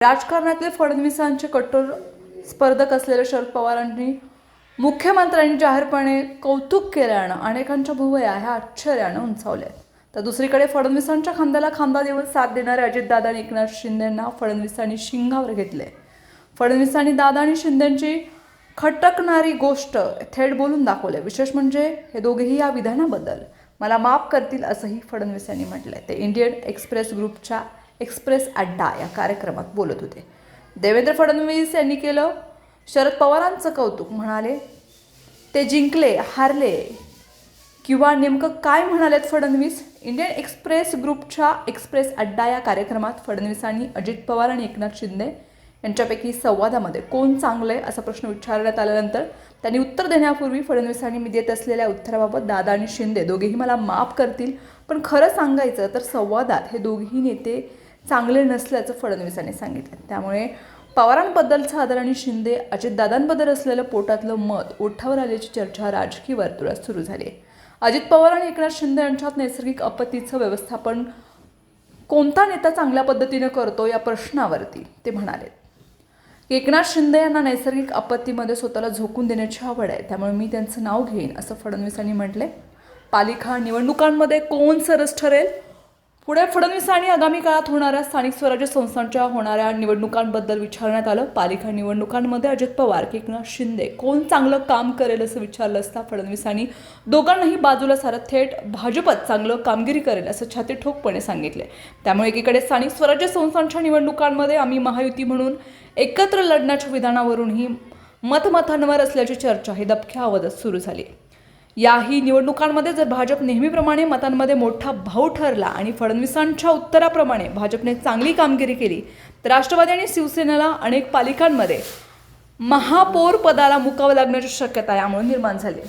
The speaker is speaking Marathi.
राजकारणातले फडणवीसांचे कठोर स्पर्धक असलेल्या शरद पवारांनी मुख्यमंत्र्यांनी जाहीरपणे कौतुक केल्यानं अनेकांच्या भुवया ह्या आश्चर्यानं उंचावल्या तर दुसरीकडे फडणवीसांच्या खांद्याला खांदा देऊन साथ देणारे अजितदादा आणि एकनाथ शिंदेंना फडणवीसांनी शिंगावर घेतले. फडणवीसांनी दादा आणि शिंदेंची खटकणारी गोष्ट थेट बोलून दाखवले. विशेष म्हणजे हे दोघेही या विधानाबद्दल. मला माफ करतील असंही फडणवीस यांनी आहे ते इंडियन एक्सप्रेस ग्रुपच्या एक्सप्रेस अड्डा या कार्यक्रमात बोलत होते. देवेंद्र फडणवीस यांनी केलं. शरद पवारांचं कौतुक म्हणाले. ते जिंकले हारले. किंवा नेमकं काय म्हणालेत फडणवीस? इंडियन एक्सप्रेस ग्रुपच्या एक्सप्रेस अड्डा या कार्यक्रमात फडणवीसांनी अजित पवार आणि एकनाथ शिंदे यांच्यापैकी संवादामध्ये कोण चांगलं आहे असा प्रश्न विचारण्यात आल्यानंतर त्यांनी उत्तर देण्यापूर्वी फडणवीसांनी मी देत असलेल्या उत्तराबाबत दादा आणि शिंदे दोघेही मला माफ करतील. पण खरं सांगायचं तर संवादात हे दोघेही नेते चांगले नसल्याचं फडणवीसांनी सांगितलं. त्यामुळे पवारांबद्दलचा आदर आणि शिंदे अजितदादांबद्दल असलेलं पोटातलं मत ओठावर आल्याची चर्चा राजकीय वर्तुळात सुरू झाली आहे. अजित पवार आणि एकनाथ शिंदे यांच्यात नैसर्गिक आपत्तीचं व्यवस्थापन कोणता नेता चांगल्या पद्धतीनं करतो या प्रश्नावरती ते म्हणाले. एकनाथ शिंदे यांना नैसर्गिक आपत्तीमध्ये स्वतःला झोकून देण्याची आवड आहे. त्यामुळे मी त्यांचं नाव घेईन असं फडणवीसांनी म्हटले पालिका निवडणुकांमध्ये कोण सरस ठरेल? पुढे फडणवीसांनी आगामी काळात होणाऱ्या स्थानिक स्वराज्य संस्थांच्या होणाऱ्या निवडणुकांबद्दल विचारण्यात आलं. पालिका निवडणुकांमध्ये अजित पवार की एकनाथ शिंदे कोण चांगलं काम करेल असं विचारलं असता फडणवीसांनी दोघांनाही बाजूला सारत थेट भाजपच चांगलं कामगिरी करेल असं छाती ठोकपणे सांगितले. त्यामुळे एकीकडे स्थानिक स्वराज्य संस्थांच्या निवडणुकांमध्ये आम्ही महायुती म्हणून एकत्र लढण्याच्या विधानावरूनही मतमतांवर असल्याची चर्चा ही दबक्या आवाजात सुरू झाली. याही निवडणुकांमध्ये जर भाजप नेहमीप्रमाणे मतांमध्ये मोठा भाऊ ठरला आणि फडणवीसांच्या उत्तराप्रमाणे भाजपने चांगली कामगिरी केली तर राष्ट्रवादी आणि शिवसेनेला अनेक पालिकांमध्ये महापौर पदाला मुकावं लागण्याची शक्यता यामुळे निर्माण झाली.